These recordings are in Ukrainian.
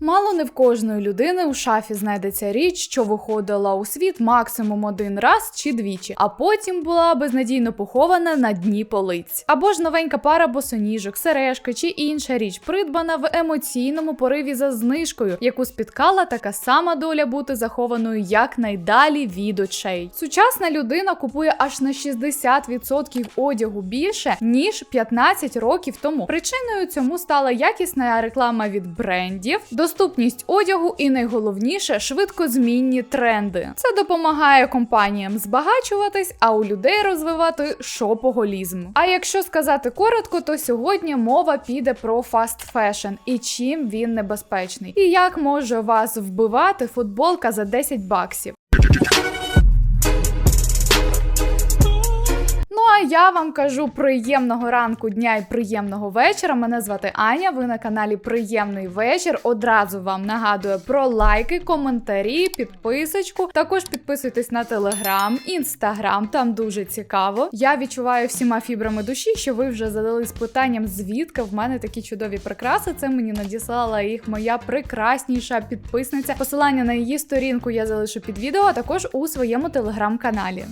Мало не в кожної людини у шафі знайдеться річ, що виходила у світ максимум один раз чи двічі, а потім була безнадійно похована на дні полиць. Або ж новенька пара босоніжок, сережки чи інша річ, придбана в емоційному пориві за знижкою, яку спіткала така сама доля бути захованою якнайдалі від очей. Сучасна людина купує аж на 60% одягу більше ніж 15 років тому. Причиною цьому стала якісна реклама від брендів доступність одягу і найголовніше швидкозмінні тренди. Це допомагає компаніям збагачуватись, а у людей розвивати шопоголізм. А якщо сказати коротко, то сьогодні мова піде про фаст фешн і чим він небезпечний, і як може вас вбивати футболка за 10 баксів. А я вам кажу приємного ранку, дня і приємного вечора. Мене звати Аня. Ви на каналі Приємний вечір. Одразу вам нагадую про лайки, коментарі, підписочку. Також підписуйтесь на телеграм, інстаграм. Там дуже цікаво. Я відчуваю всіма фібрами душі, що ви вже задались питанням, звідки в мене такі чудові прикраси. Це мені надіслала їх моя прекрасніша підписниця. Посилання на її сторінку я залишу під відео, а також у своєму телеграм-каналі.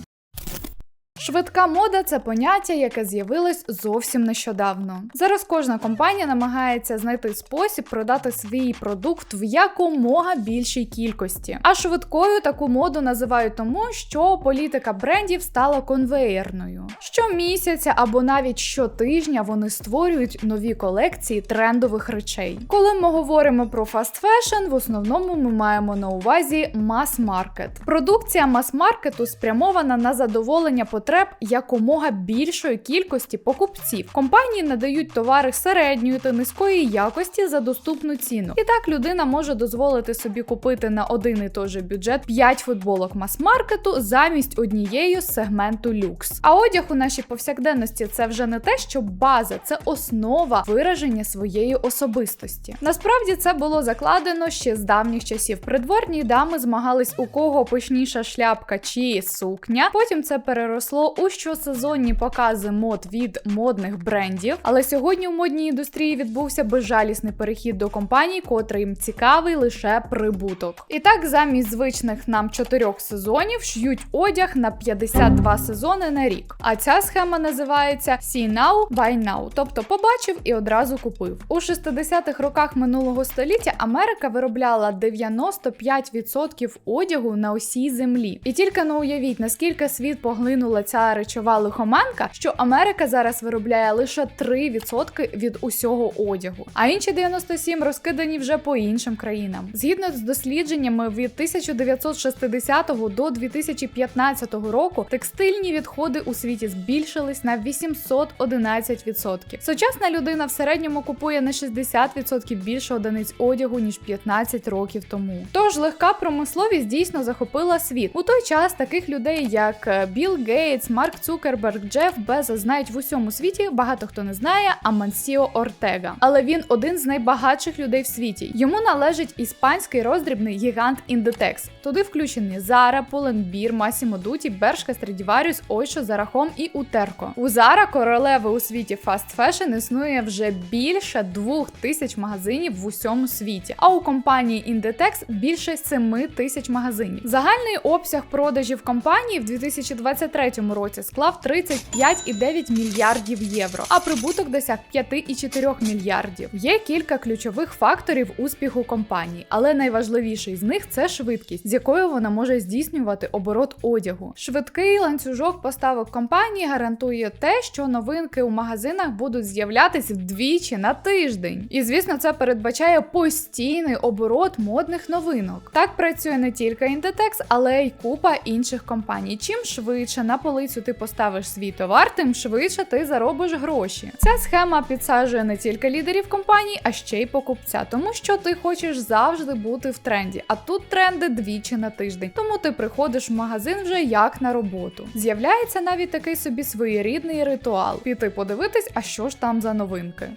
Швидка мода це поняття, яке з'явилось зовсім нещодавно. Зараз кожна компанія намагається знайти спосіб продати свій продукт в якомога більшій кількості. А швидкою таку моду називають тому, що політика брендів стала конвеєрною. Щомісяця або навіть щотижня вони створюють нові колекції трендових речей. Коли ми говоримо про фаст фешн, в основному ми маємо на увазі мас-маркет. Продукція мас-маркету спрямована на задоволення потреб якомога більшої кількості покупців. Компанії надають товари середньої та низької якості за доступну ціну. І так людина може дозволити собі купити на один і той же бюджет 5 футболок мас-маркету замість однієї з сегменту люкс. А одяг у нашій повсякденності це вже не те, що база, це основа вираження своєї особистості. Насправді це було закладено ще з давніх часів. Придворні дами змагались у кого пишніша шляпка чи сукня. Потім це переросло у щосезонні покази мод від модних брендів. Але сьогодні у модній індустрії відбувся безжалісний перехід до компаній, котрим цікавий лише прибуток. І так, замість звичних нам чотирьох сезонів ш'ють одяг на 52 сезони на рік. А ця схема називається See Now, Buy Now, тобто побачив і одразу купив. У 60-х роках минулого століття Америка виробляла 95% одягу на усій землі. І тільки не уявіть, наскільки світ поглинула ця речова лихоманка, що Америка зараз виробляє лише 3% від усього одягу, а інші 97 розкидані вже по іншим країнам. Згідно з дослідженнями від 1960 до 2015 року текстильні відходи у світі збільшились на 811%. Сучасна людина в середньому купує на 60% більше одиниць одягу ніж 15 років тому. Тож легка промисловість дійсно захопила світ. У той час таких людей, як е, Білл Гейтс, Марк Цукерберг, Джеф Безос знають в усьому світі. Багато хто не знає Амансіо Ортега. Але він один з найбагатших людей в світі. Йому належить іспанський роздрібний гігант Індетекс. Туди включені Pull&Bear, Massimo Dutti, Bershka, Stradivarius, Oysho, Zara Home і Утерко. У Zara королеви у світі фаст фешн існує вже більше двох тисяч магазинів в усьому світі. А у компанії Inditex більше 7 тисяч магазинів. Загальний обсяг продажів компанії в 2023 році склав 35,9 мільярдів євро, а прибуток досяг 5,4 мільярдів. Є кілька ключових факторів успіху компанії, але найважливіший з них це швидкість, з якою вона може здійснювати оборот одягу. Швидкий ланцюжок поставок компанії гарантує те, що новинки у магазинах будуть з'являтися вдвічі на тиждень. І звісно, це передбачає постійний оборот модних новинок. Так працює не тільки Inditex, але й купа інших компаній. Чим швидше на полицю ти поставиш свій товар, тим швидше ти заробиш гроші. Ця схема підсаджує не тільки лідерів компаній, а ще й покупця, тому що ти хочеш завжди бути в тренді. А тут тренди двічі на тиждень. Тому ти приходиш в магазин вже як на роботу. З'являється навіть такий собі своєрідний ритуал: піти подивитись, а що ж там за новинки.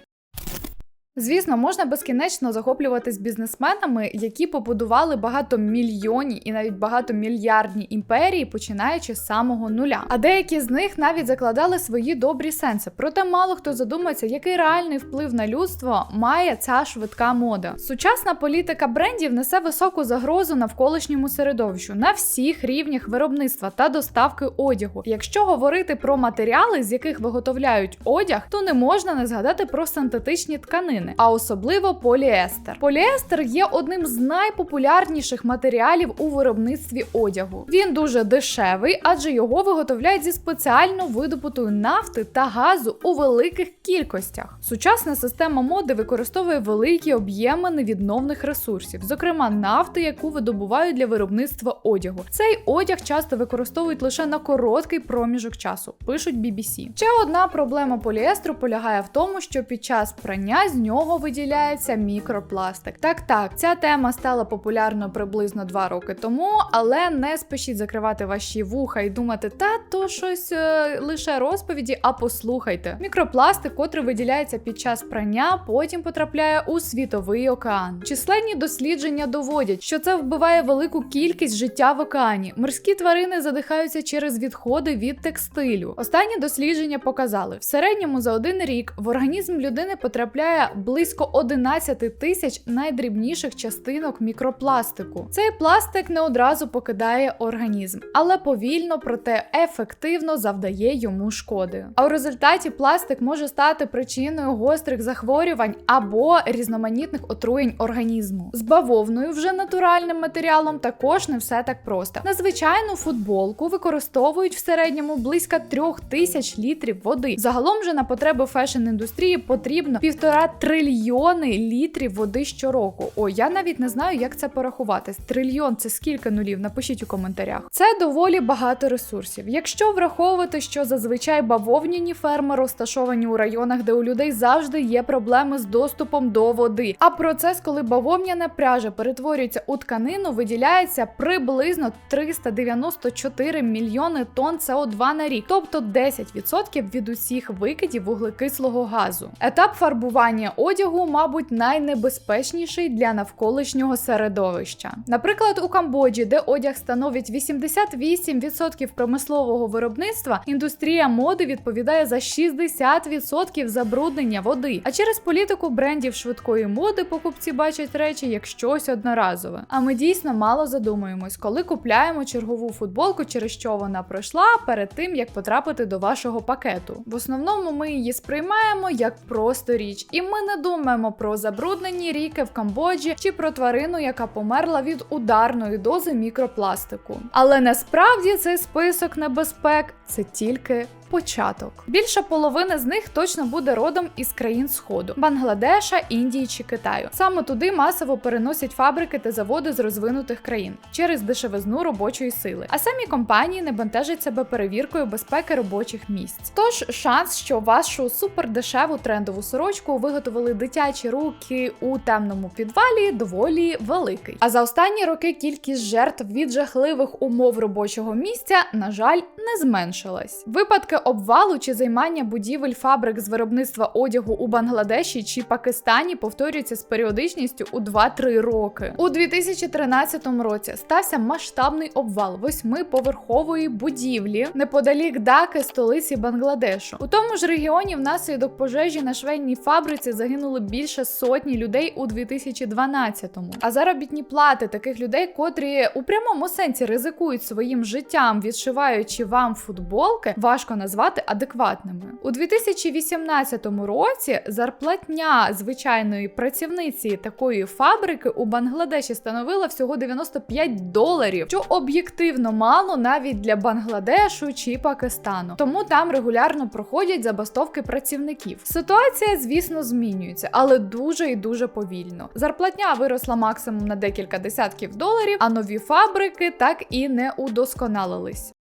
Звісно, можна безкінечно захоплюватись бізнесменами, які побудували багатомільйонні і навіть багатомільярдні імперії, починаючи з самого нуля. А деякі з них навіть закладали свої добрі сенси. Проте мало хто задумається, який реальний вплив на людство має ця швидка мода. Сучасна політика брендів несе високу загрозу навколишньому середовищу на всіх рівнях виробництва та доставки одягу. Якщо говорити про матеріали, з яких виготовляють одяг, то не можна не згадати про синтетичні тканини, а особливо поліестер. Поліестер є одним з найпопулярніших матеріалів у виробництві одягу. Він дуже дешевий, адже його виготовляють зі спеціально видобутої нафти та газу у великих кількостях. Сучасна система моди використовує великі об'єми невідновних ресурсів, зокрема нафти, яку видобувають для виробництва одягу. Цей одяг часто використовують лише на короткий проміжок часу, пишуть BBC. Ще одна проблема поліестру полягає в тому, що під час прання з нього виділяється мікропластик. Так, так, ця тема стала популярною приблизно два роки тому, але не спішіть закривати ваші вуха і думати, та то щось е, лише розповіді, а послухайте. Мікропластик, котрий виділяється під час прання, потім потрапляє у світовий океан. Численні дослідження доводять, що це вбиває велику кількість життя в океані. Морські тварини задихаються через відходи від текстилю. Останні дослідження показали, в середньому за один рік в організм людини потрапляє близько 11 тисяч найдрібніших частинок мікропластику. Цей пластик не одразу покидає організм, але повільно, проте ефективно завдає йому шкоди. А у результаті пластик може стати причиною гострих захворювань або різноманітних отруєнь організму. З бавовною, вже натуральним матеріалом, також не все так просто. На звичайну футболку використовують в середньому близько трьох тисяч літрів води. Загалом же на потреби фешн-індустрії потрібно півтора трильйони літрів води щороку. О, я навіть не знаю, як це порахувати. Трильйон це скільки нулів? Напишіть у коментарях. Це доволі багато ресурсів. Якщо враховувати, що зазвичай бавовняні ферми розташовані у районах, де у людей завжди є проблеми з доступом до води. А процес, коли бавовняна пряжа перетворюється у тканину, виділяється приблизно 394 мільйони тонн СО2 на рік, тобто 10% від усіх викидів вуглекислого газу. Етап фарбування одягу, мабуть, найнебезпечніший для навколишнього середовища. Наприклад, у Камбоджі, де одяг становить 88% промислового виробництва, індустрія моди відповідає за 60% забруднення води. А через політику брендів швидкої моди покупці бачать речі як щось одноразове. А ми дійсно мало задумуємось, коли купляємо чергову футболку, через що вона пройшла перед тим, як потрапити до вашого пакету. В основному ми її сприймаємо як просто річ, і ми не думаємо про забруднені ріки в Камбоджі чи про тварину, яка померла від ударної дози мікропластику. Але насправді цей список небезпек це тільки початок. Більша половина з них точно буде родом із країн Сходу Бангладеша, Індії чи Китаю. Саме туди масово переносять фабрики та заводи з розвинутих країн через дешевизну робочої сили. А самі компанії не бентежать себе перевіркою безпеки робочих місць. Тож шанс, що вашу супердешеву трендову сорочку виготовили дитячі руки у темному підвалі, доволі великий. А за останні роки кількість жертв від жахливих умов робочого місця, на жаль, не зменшилась. Випадки обвалу чи займання будівель фабрик з виробництва одягу у Бангладеші чи Пакистані повторюються з періодичністю у 2-3 роки. У 2013 році стався масштабний обвал восьмиповерхової будівлі неподалік Даки, столиці Бангладешу. У тому ж регіоні внаслідок пожежі на швейній фабриці загинули більше сотні людей у 2012-му. А заробітні плати таких людей, котрі у прямому сенсі ризикують своїм життям, відшиваючи вам футболки, важко назвати адекватними. У 2018 році зарплатня звичайної працівниці такої фабрики у Бангладеші становила всього 95 доларів, що об'єктивно мало навіть для Бангладешу чи Пакистану. Тому там регулярно проходять забастовки працівників. Ситуація, звісно, змінюється, але дуже і дуже повільно. Зарплатня виросла максимум на декілька десятків доларів, а нові фабрики так і не удосконалились.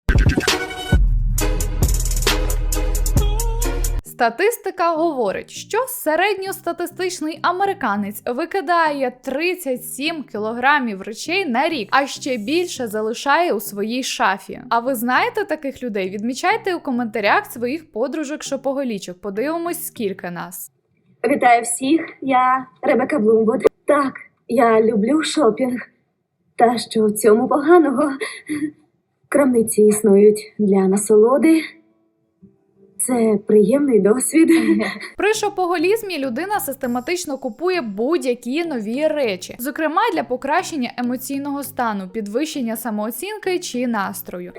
Статистика говорить, що середньостатистичний американець викидає 37 кілограмів речей на рік, а ще більше залишає у своїй шафі. А ви знаєте таких людей? Відмічайте у коментарях своїх подружок шопоголічок. Подивимось, скільки нас. Вітаю всіх, я Ребека Блумвуд. Так, я люблю шопінг. Та що в цьому поганого? Крамниці існують для насолоди. Це приємний досвід. При шопоголізмі людина систематично купує будь-які нові речі, зокрема для покращення емоційного стану, підвищення самооцінки чи настрою.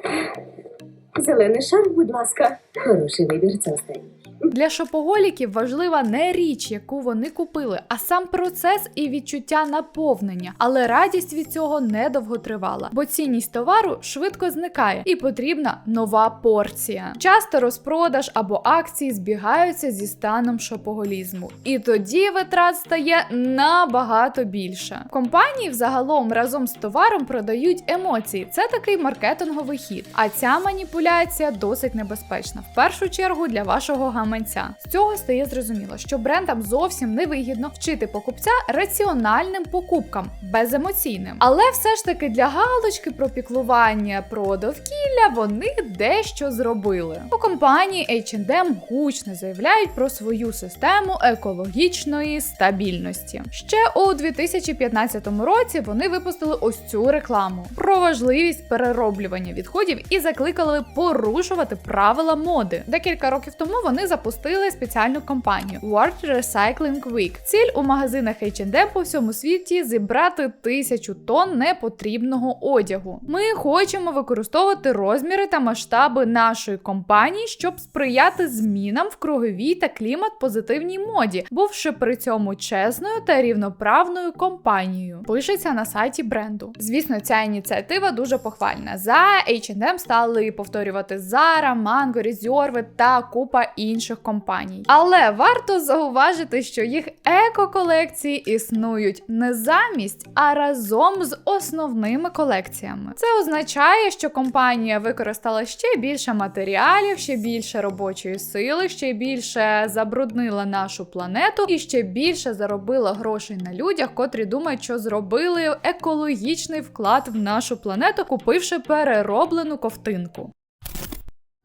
Зелений шар, будь ласка. Хороший вибір, це останній. Для шопоголіків важлива не річ, яку вони купили, а сам процес і відчуття наповнення. Але радість від цього недовго тривала, бо цінність товару швидко зникає і потрібна нова порція. Часто розпродаж або акції збігаються зі станом шопоголізму, і тоді витрат стає набагато більше. Компанії взагалом разом з товаром продають емоції. Це такий маркетинговий хід. А ця маніпуляція досить небезпечна. В першу чергу для вашого гаманця. З цього стає зрозуміло, що брендам зовсім не вигідно вчити покупця раціональним покупкам, беземоційним. Але все ж таки для галочки про піклування про довкілля вони дещо зробили. У компанії H&M гучно заявляють про свою систему екологічної стабільності. Ще у 2015 році вони випустили ось цю рекламу про важливість перероблювання відходів і закликали порушувати правила моди. Декілька років тому вони запустили спеціальну кампанію World Recycling Week. Ціль у магазинах H&M по всьому світі зібрати тисячу тонн непотрібного одягу. Ми хочемо використовувати розміри та масштаби нашої компанії, щоб сприяти змінам в круговій та клімат позитивній моді, бувши при цьому чесною та рівноправною компанією. Пишеться на сайті бренду. Звісно, ця ініціатива дуже похвальна. За H&M стали повторювати Zara, Mango, Reserve та купа інших компаній. Але варто зауважити, що їх еко-колекції існують не замість, а разом з основними колекціями. Це означає, що компанія використала ще більше матеріалів, ще більше робочої сили, ще більше забруднила нашу планету і ще більше заробила грошей на людях, котрі думають, що зробили екологічний вклад в нашу планету, купивши перероблену ковтинку.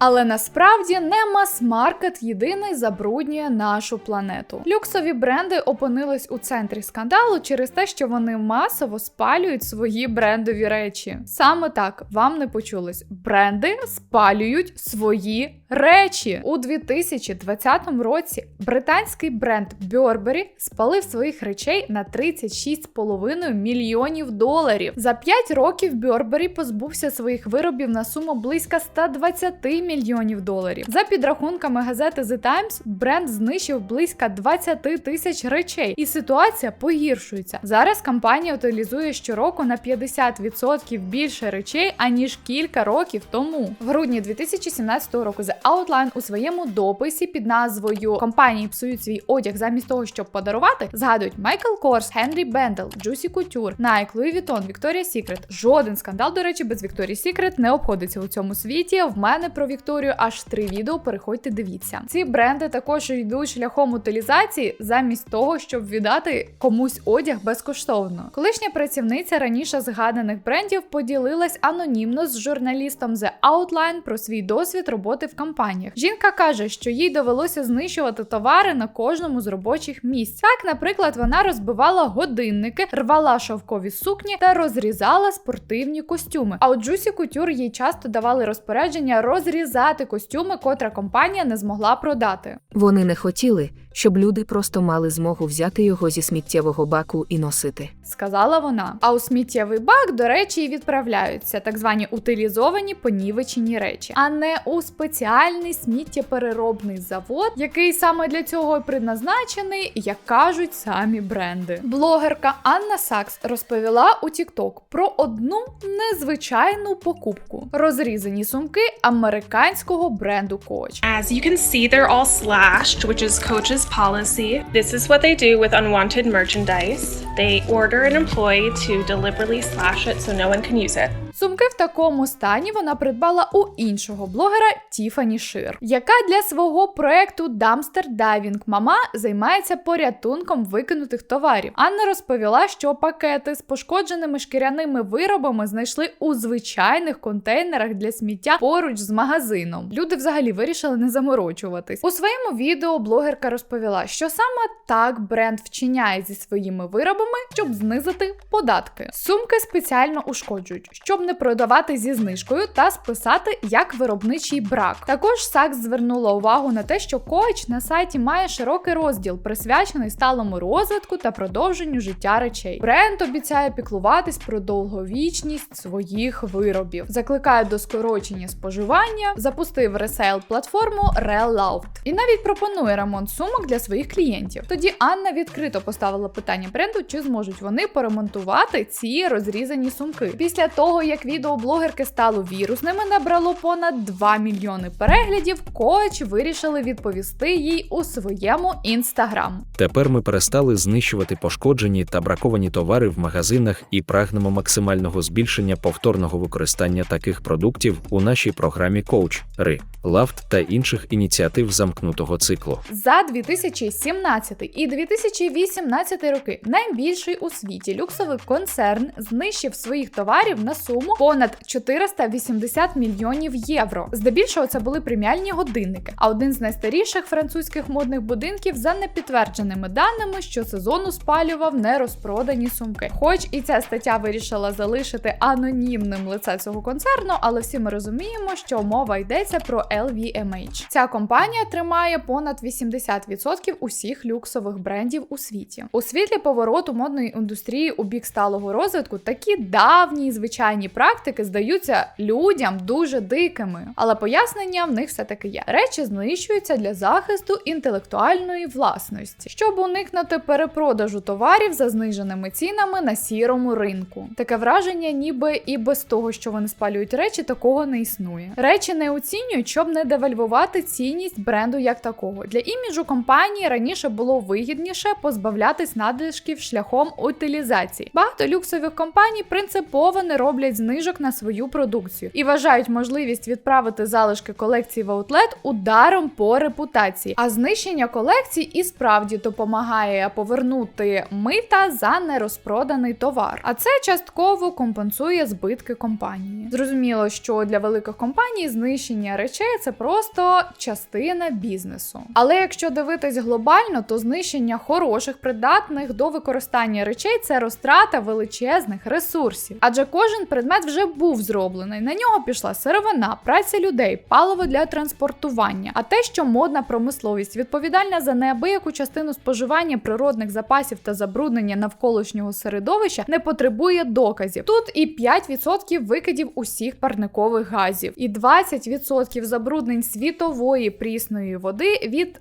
Але насправді не мас-маркет єдиний забруднює нашу планету. Люксові бренди опинились у центрі скандалу через те, що вони масово спалюють свої брендові речі. Саме так вам не почулось. Бренди спалюють свої речі у 2020 році. Британський бренд Burberry спалив своїх речей на 36,5 мільйонів доларів. За 5 років Burberry позбувся своїх виробів на суму близько 120 мільйонів доларів. За підрахунками газети The Times, бренд знищив близько 20 тисяч речей, і ситуація погіршується. Зараз компанія утилізує щороку на 50% більше речей аніж кілька років тому. В грудні 2017 року The Outline у своєму дописі під назвою Компанії псують свій одяг замість того, щоб подарувати, згадують Майкл Корс, Генрі Бендел, Juicy Couture, Nike, Louis Vuitton, Victoria's Secret. Жоден скандал, до речі, без Victoria's Secret не обходиться у цьому світі. В мене про Вікторію аж три відео. Переходьте, дивіться. Ці бренди також йдуть шляхом утилізації замість того, щоб віддати комусь одяг безкоштовно. Колишня працівниця раніше згаданих брендів поділилась анонімно з журналістом The Outline про свій досвід роботи в компаніях. Жінка каже, що їй довелося знищувати товари на кожному з робочих місць. Так, наприклад, вона розбивала годинники, рвала шовкові сукні та розрізала спортивні костюми. А от Juicy Couture їй часто давали розпорядження розрізати костюми, котра компанія не змогла продати. Вони не хотіли, щоб люди просто мали змогу взяти його зі сміттєвого баку і носити. сказала вона. А у сміттєвий бак, до речі, і відправляються так звані утилізовані понівечені речі, а не у спеціальний сміттєпереробний завод, який саме для цього і предназначений, як кажуть самі бренди. Блогерка Анна Сакс розповіла у TikTok про одну незвичайну покупку: розрізані сумки американського бренду Coach. As you can see, they're all slashed, which is Coach's policy. This is what they do with unwanted merchandise. They order an employee to deliberately slash it so no one can use it. Сумки в такому стані вона придбала у іншого блогера Тіфані Шир, яка для свого проекту Dumpster Diving Mama займається порятунком викинутих товарів. Анна розповіла, що пакети з пошкодженими шкіряними виробами знайшли у звичайних контейнерах для сміття поруч з магазином. Люди взагалі вирішили не заморочуватись. У своєму відео блогерка розповіла. Розповіла, що саме так бренд вчиняє зі своїми виробами, щоб знизити податки. Сумки спеціально ушкоджують, щоб не продавати зі знижкою та списати як виробничий брак. Також Сакс звернула увагу на те, що Coach на сайті має широкий розділ, присвячений сталому розвитку та продовженню життя речей. Бренд обіцяє піклуватись про довговічність своїх виробів, закликає до скорочення споживання, запустив ресейл платформу Reloft і навіть пропонує ремонт сумок для своїх клієнтів. Тоді Анна відкрито поставила питання бренду, чи зможуть вони поремонтувати ці розрізані сумки. Після того, як відео блогерки стало вірусними, набрало понад 2 мільйони переглядів. Коч вирішили відповісти їй у своєму інстаграм. Тепер ми перестали знищувати пошкоджені та браковані товари в магазинах і прагнемо максимального збільшення повторного використання таких продуктів у нашій програмі Coach, RI, LAFT та інших ініціатив замкнутого циклу. За 2017 і 2018 роки найбільший у світі люксовий концерн знищив своїх товарів на суму понад 480 мільйонів євро. Здебільшого це були преміальні годинники. А один з найстаріших французьких модних будинків за непідтвердженими даними щосезону спалював нерозпродані сумки. Хоч і ця стаття вирішила залишити анонімним лице цього концерну, але всі ми розуміємо, що мова йдеться про LVMH. Ця компанія тримає понад 80% усіх люксових брендів у світі. У світлі повороту модної індустрії у бік сталого розвитку такі давні звичайні практики здаються людям дуже дикими, але пояснення в них все таки є. Речі знищуються для захисту інтелектуальної власності, щоб уникнути перепродажу товарів за зниженими цінами на сірому ринку. Таке враження, ніби і без того, що вони спалюють речі, такого не існує. Речі не оцінюють, щоб не девальвувати цінність бренду як такого. Для іміджу компанії раніше було вигідніше позбавлятись надлишків шляхом утилізації. Багато люксових компаній принципово не роблять знижок на свою продукцію і вважають можливість відправити залишки колекції в аутлет ударом по репутації. А знищення колекцій і справді допомагає повернути мита за нерозпроданий товар. А це частково компенсує збитки компанії. Зрозуміло, що для великих компаній знищення речей це просто частина бізнесу. Але якщо дивитись глобально, то знищення хороших, придатних до використання речей це розтрата величезних ресурсів. Адже кожен предмет вже був зроблений. На нього пішла сировина, праця людей, паливо для транспортування. А те, що модна промисловість відповідальна за неабияку частину споживання природних запасів та забруднення навколишнього середовища, не потребує доказів. Тут і 5% викидів усіх парникових газів, і 20% забруднень світової прісної води від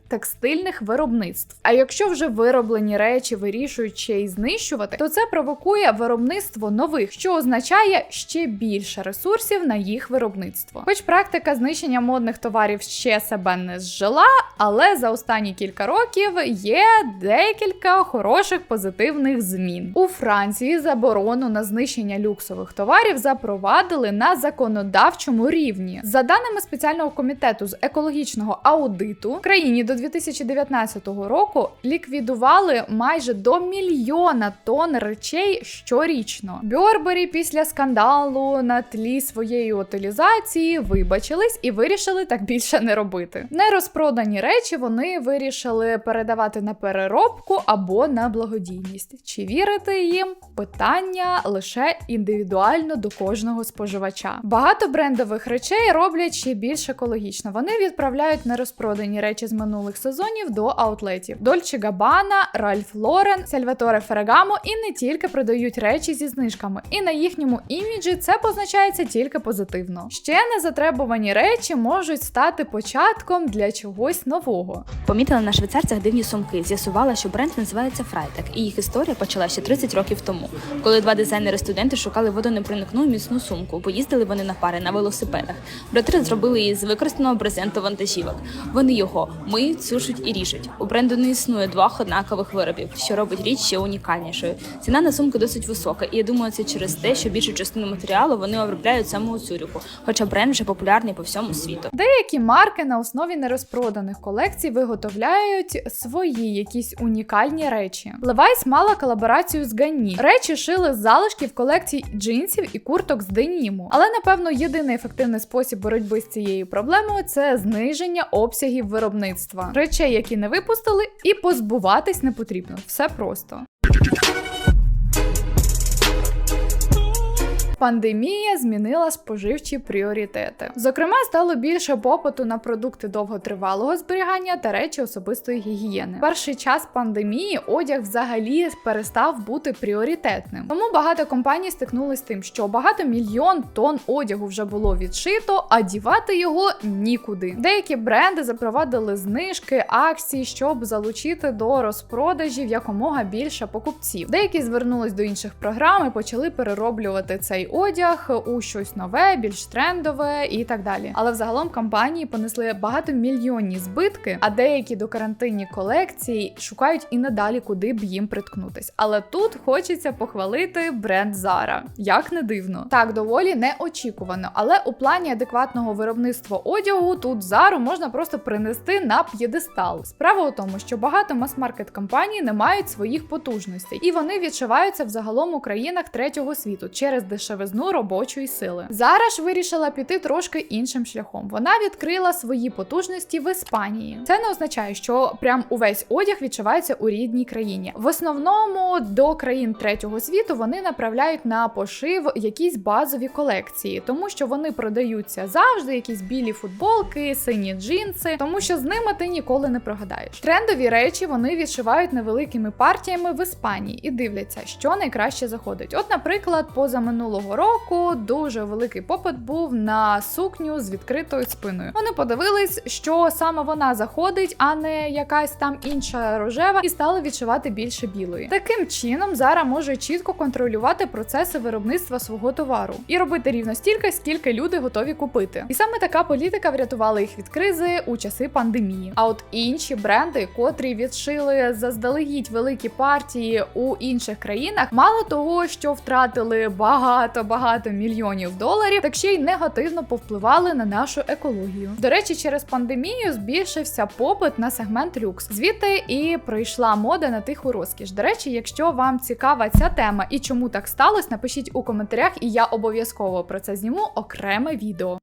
текстильних виробництв. А якщо вже вироблені речі вирішують ще й знищувати, то це провокує виробництво нових, що означає ще більше ресурсів на їх виробництво. Хоч практика знищення модних товарів ще себе не зжила, але за останні кілька років є декілька хороших позитивних змін. У Франції заборону на знищення люксових товарів запровадили на законодавчому рівні. За даними спеціального комітету з екологічного аудиту, в країні до 2019 року ліквідували майже до мільйона тонн речей щорічно. Бьорбері після скандалу на тлі своєї утилізації вибачились і вирішили так більше не робити. Нерозпродані речі вони вирішили передавати на переробку або на благодійність. Чи вірити їм? Питання лише індивідуально до кожного споживача. Багато брендових речей роблять ще більш екологічно. Вони відправляють нерозпродані речі з минулих сезонів до аутлетів. Dolce Gabbana, Ralph Lauren, Salvatore Ferragamo і не тільки продають речі зі знижками, і на їхньому іміджі це позначається тільки позитивно. Ще незатребувані речі можуть стати початком для чогось нового. Помітила на швейцарцях дивні сумки. З'ясувала, що бренд називається Freitag, і їх історія почалася ще 30 років тому, коли два дизайнери-студенти шукали водонепроникну міцну сумку. Поїздили вони на пари на велосипедах. Брати зробили її з використаного брезенту вантажівок. Вони його миють, сушать і ріжуть. У бренду не існує двох однакових виробів, що робить річ ще унікальнішою. Ціна на сумки досить висока, і я думаю, це через те, що більшу частину матеріалу вони обробляють саме у Цюріху, хоча бренд вже популярний по всьому світу. Деякі марки на основі нерозпроданих колекцій виготовляють свої якісь унікальні речі. Levi's мала колаборацію з Гані. Речі шили з залишків колекцій джинсів і курток з деніму. Але напевно єдиний ефективний спосіб боротьби з цією проблемою це зниження обсягів виробництва. Речей, які не випустили, і позбуватись не потрібно. Все просто. Пандемія змінила споживчі пріоритети. Зокрема, стало більше попиту на продукти довготривалого зберігання та речі особистої гігієни. Перший час пандемії одяг взагалі перестав бути пріоритетним. Тому багато компаній стикнулись з тим, що багато мільйон тонн одягу вже було відшито, а дівати його нікуди. Деякі бренди запровадили знижки, акції, щоб залучити до розпродажів якомога більше покупців. Деякі звернулись до інших програм і почали перероблювати цей одяг у щось нове, більш трендове і так далі. Але взагалом компанії понесли багатомільйонні збитки, а деякі докарантинні колекції шукають і надалі, куди б їм приткнутись. Але тут хочеться похвалити бренд Zara. Як не дивно. Так, доволі неочікувано, але у плані адекватного виробництва одягу тут Zara можна просто принести на п'єдестал. Справа у тому, що багато мас-маркет компаній не мають своїх потужностей, і вони відшиваються взагалом у країнах третього світу через дешевизну робочої сили. Zara ж вирішила піти трошки іншим шляхом. Вона відкрила свої потужності в Іспанії. Це не означає, що прям увесь одяг відшивається у рідній країні. В основному до країн третього світу вони направляють на пошив якісь базові колекції, тому що вони продаються завжди, якісь білі футболки, сині джинси, тому що з ними ти ніколи не прогадаєш. Трендові речі вони відшивають невеликими партіями в Іспанії і дивляться, що найкраще заходить. От, наприклад, позаминулого року дуже великий попит був на сукню з відкритою спиною. Вони подивились, що саме вона заходить, а не якась там інша рожева, і стали відшивати більше білої. Таким чином, Зара може чітко контролювати процеси виробництва свого товару і робити рівно стільки, скільки люди готові купити. І саме така політика врятувала їх від кризи у часи пандемії. А от інші бренди, котрі відшили заздалегідь великі партії у інших країнах, мало того, що втратили багато багато мільйонів доларів, так ще й негативно повпливали на нашу екологію. До речі, через пандемію збільшився попит на сегмент люкс. Звідти і прийшла мода на тиху розкіш. До речі, якщо вам цікава ця тема і чому так сталося, напишіть у коментарях, і я обов'язково про це зніму окреме відео.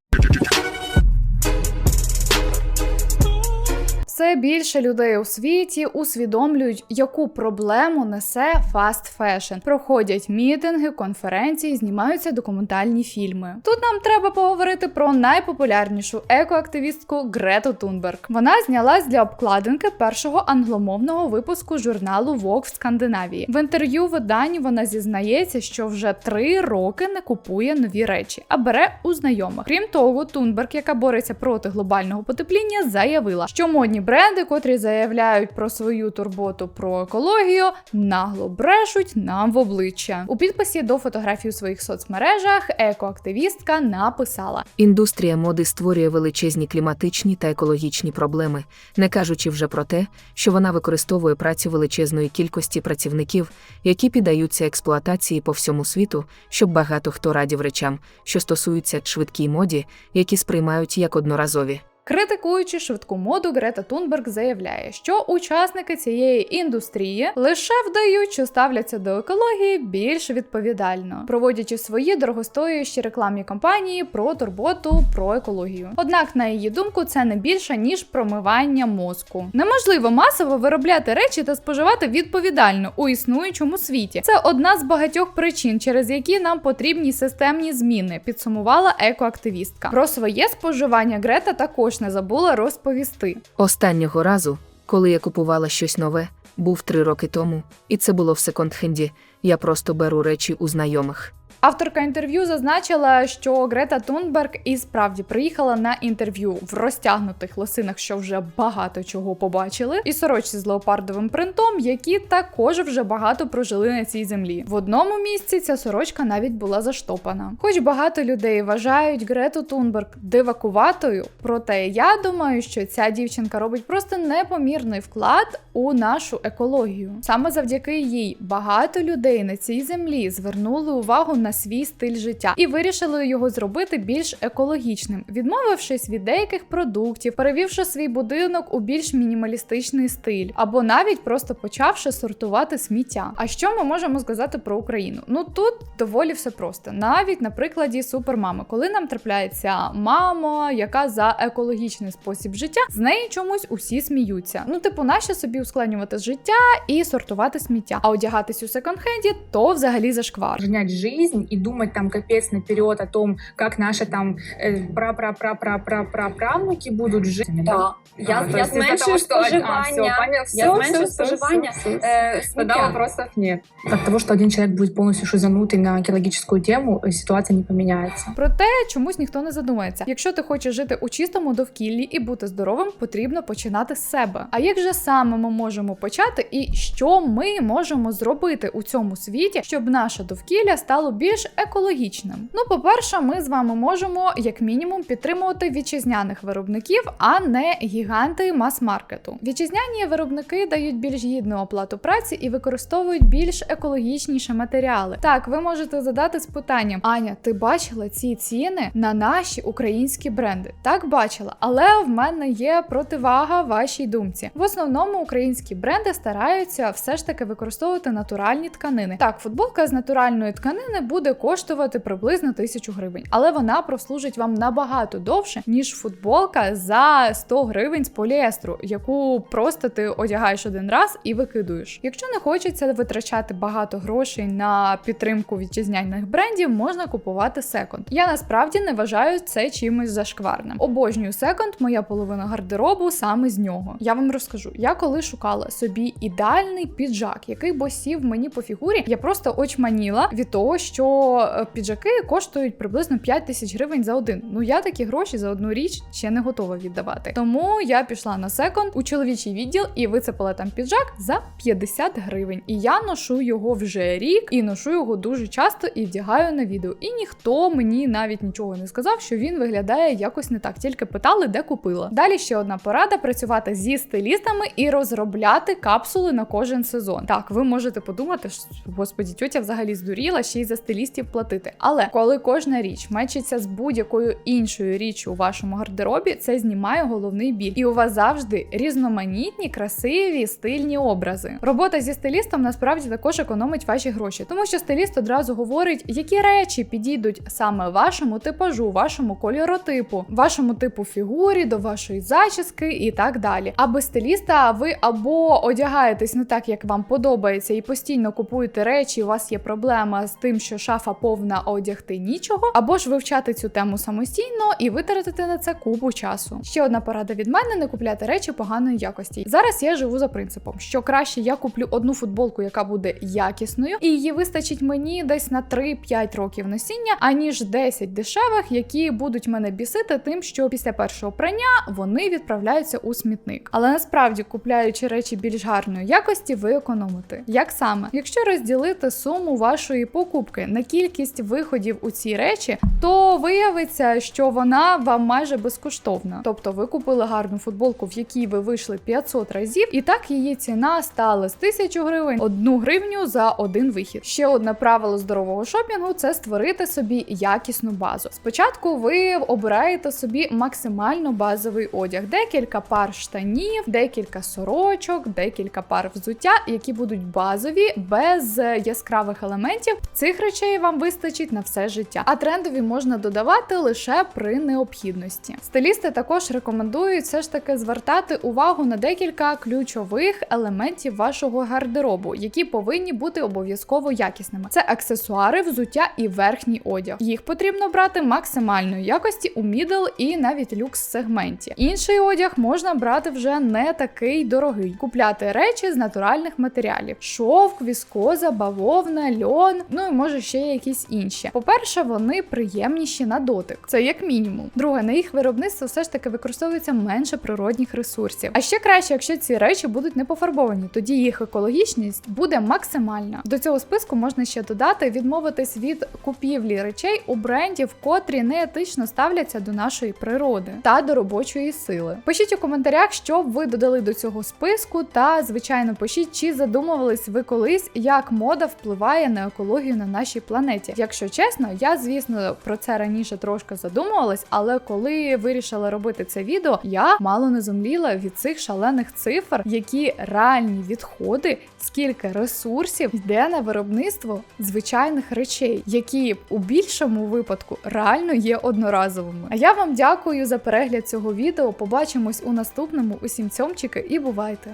Все більше людей у світі усвідомлюють, яку проблему несе фаст фешн. Проходять мітинги, конференції, знімаються документальні фільми. Тут нам треба поговорити про найпопулярнішу екоактивістку Грету Тунберг. Вона знялась для обкладинки першого англомовного випуску журналу Vogue в Скандинавії. В інтерв'ю виданню вона зізнається, що вже три роки не купує нові речі, а бере у знайомих. Крім того, Тунберг, яка бореться проти глобального потепління, заявила, що модні бренди, котрі заявляють про свою турботу про екологію, нагло брешуть нам в обличчя. У підписі до фотографій у своїх соцмережах екоактивістка написала: Індустрія моди створює величезні кліматичні та екологічні проблеми, не кажучи вже про те, що вона використовує працю величезної кількості працівників, які піддаються експлуатації по всьому світу, щоб багато хто радів речам, що стосуються швидкій моді, які сприймають як одноразові. Критикуючи швидку моду, Грета Тунберг заявляє, що учасники цієї індустрії лише вдають, що ставляться до екології більш відповідально, проводячи свої дорогостоящі рекламні кампанії про турботу про екологію. Однак, на її думку, це не більше ніж промивання мозку. Неможливо масово виробляти речі та споживати відповідально у існуючому світі. Це одна з багатьох причин, через які нам потрібні системні зміни. Підсумувала екоактивістка. Про своє споживання Грета також не забула розповісти. Останнього разу, коли я купувала щось нове, був три роки тому, і це було в секонд-хенді. Я просто беру речі у знайомих. Авторка інтерв'ю зазначила, що Грета Тунберг і справді приїхала на інтерв'ю в розтягнутих лосинах, що вже багато чого побачили, і сорочці з леопардовим принтом, які також вже багато прожили на цій землі. В одному місці ця сорочка навіть була заштопана. Хоч багато людей вважають Грету Тунберг дивакуватою, проте я думаю, що ця дівчинка робить просто непомірний вклад у нашу екологію. Саме завдяки їй багато людей на цій землі звернули увагу на на свій стиль життя і вирішили його зробити більш екологічним, відмовившись від деяких продуктів, перевівши свій будинок у більш мінімалістичний стиль, або навіть просто почавши сортувати сміття. А що ми можемо сказати про Україну? Ну тут доволі все просто. Навіть на прикладі супермами, коли нам трапляється мама, яка за екологічний спосіб життя, з неї чомусь усі сміються. Ну, типу, нащо собі ускладнювати життя і сортувати сміття, а одягатись у секонд-хенді то взагалі зашквар. усложнять жизнь и думать там капец наперед о том, как наши там э, пра-пра-пра-пра-пра-пра-правнуки будут жить. Так. Я, А, то я есть из-за того, зменшую что- а, всё, споживання. понял, Я всё, зменшую всё, всё, споживання всё, всё. е, Тогда сміття. вопросов нет. От того, что один человек будет полностью шизанутый на экологическую тему, э, ситуация не поменяется. Проте чомусь ніхто не задумається. Якщо ти хочеш жити у чистому довкіллі і бути здоровим, потрібно починати з себе. А як же саме ми можемо почати, і що ми можемо зробити у цьому світі, щоб наше довкілля стало більш екологічним? Ну, по-перше, ми з вами можемо як мінімум підтримувати вітчизняних виробників, а не гіганти мас-маркету. Вітчизняні виробники дають більш гідну оплату праці і використовують більш екологічніші матеріали. Так, ви можете задати з питанням: Аня, ти бачила ці ціни на наші українські бренди? Так бачила, але в мене є противага вашій думці. В основному українські бренди стараються все ж таки використовувати натуральні тканини. Так, футболка з натуральної тканини буде коштувати приблизно тисячу гривень, але вона прослужить вам набагато довше, ніж футболка за 100 гривень з поліестру, яку просто ти одягаєш один раз і викидуєш. Якщо не хочеться витрачати багато грошей на підтримку вітчизняних брендів, можна купувати секонд. Я насправді не вважаю це чимось зашкварним. Обожнюю секонд, моя половина гардеробу саме з нього. Я вам розкажу. Я коли шукала собі ідеальний піджак, який б сів мені по фігурі, я просто очманіла від того, що е, піджаки коштують приблизно 5 тисяч гривень за один. Ну я такі гроші за одну річ ще не готова віддавати. Тому я пішла на секонд у чоловічий відділ і вицепила там піджак за 50 гривень. І я ношу його вже рік і ношу його дуже часто і вдягаю на відео. І ніхто мені навіть нічого не сказав, що він виглядає якось не так, тільки питали, де купила. Далі ще одна порада: працювати зі стилістами і розробляти капсули на кожен сезон. Так, ви можете подумати, що господі, тьотя взагалі здуріла ще й за стилістів платити. Але коли кожна річ мечиться з будь-якою іншою річчю у вашому гардеробі, це знімає головний біль. І у вас завжди різноманітні, красиві, стильні образи. Робота зі стилістом насправді також економить ваші гроші, тому що стиліст одразу говорить, які речі підійдуть саме вашому типажу, вашому кольоротипу, вашому типу фігурі, до вашої зачіски і так далі. А без стиліста ви або одягаєтесь не так, як вам подобається, і постійно купуєте речі. У вас є проблема з тим, що шафа повна а одягти нічого, або ж вивчати цю тему самостійно і витратити на це купу часу. Ще одна порада від мене: не купляти речі поганої якості. Зараз я живу за принципом, що краще я куплю одну футболку, яка буде якісною, і її вистачить мені десь на 3-5 років носіння, аніж 10 дешевих, які будуть мене бісити тим, що після першого прання вони відправляються у смітник. Але насправді, купляючи речі більш гарної якості, ви економите. Як саме, якщо розділити суму вашої покупки на кількість виходів у ці речі, то виявиться, що вона вам майже безкоштовна. Тобто ви купили гарну футболку, в якій ви вийшли 500 разів, і так її ціна стала з 1000 гривень 1 гривню за один вихід. Ще одне правило здорового шопінгу це створити собі якісну базу. Спочатку ви обираєте собі максимально базовий одяг, декілька пар штанів, декілька сорочок, декілька пар взуття, які будуть базові, без яскравих елементів. Цих речей вам вистачить на все життя. А трендові можна додавати лише при необхідності. Стилісти також рекомендують все ж таки звертати увагу на декілька ключових елементів вашого гардеробу, які повинні бути обов'язково якісними. Це аксесуари, взуття і верхній одяг. Їх потрібно брати максимальної якості у мідл і навіть люкс сегменті. Інший одяг можна брати вже не такий дорогий, купляти речі з натуральних матеріалів: шовк, віскоза, бавовна, льон, ну і може ще якісь інші. По-перше, вони приємніші на дотик. Це як мінімум. Друге, на їх виробництво все ж таки використовується менше природних ресурсів. А ще краще, якщо ці речі будуть не пофарбовані, тоді їх екологічність буде максимальна. До цього списку можна ще додати відмовитись від купівлі речей у брендів, котрі не етично ставляться до нашої природи та до робочої сили. Пишіть у коментарях, що ви додали до цього списку, та звичайно пишіть, чи задумувались ви колись, як мода впливає на екологію на нашій нашій планеті. Якщо чесно, я звісно про це раніше трошки задумувалась, але коли вирішила робити це відео, я мало не зумліла від цих шалених цифр, які реальні відходи, скільки ресурсів йде на виробництво звичайних речей, які у більшому випадку реально є одноразовими. А я вам дякую за перегляд цього відео. Побачимось у наступному. Усім цьомчики і бувайте!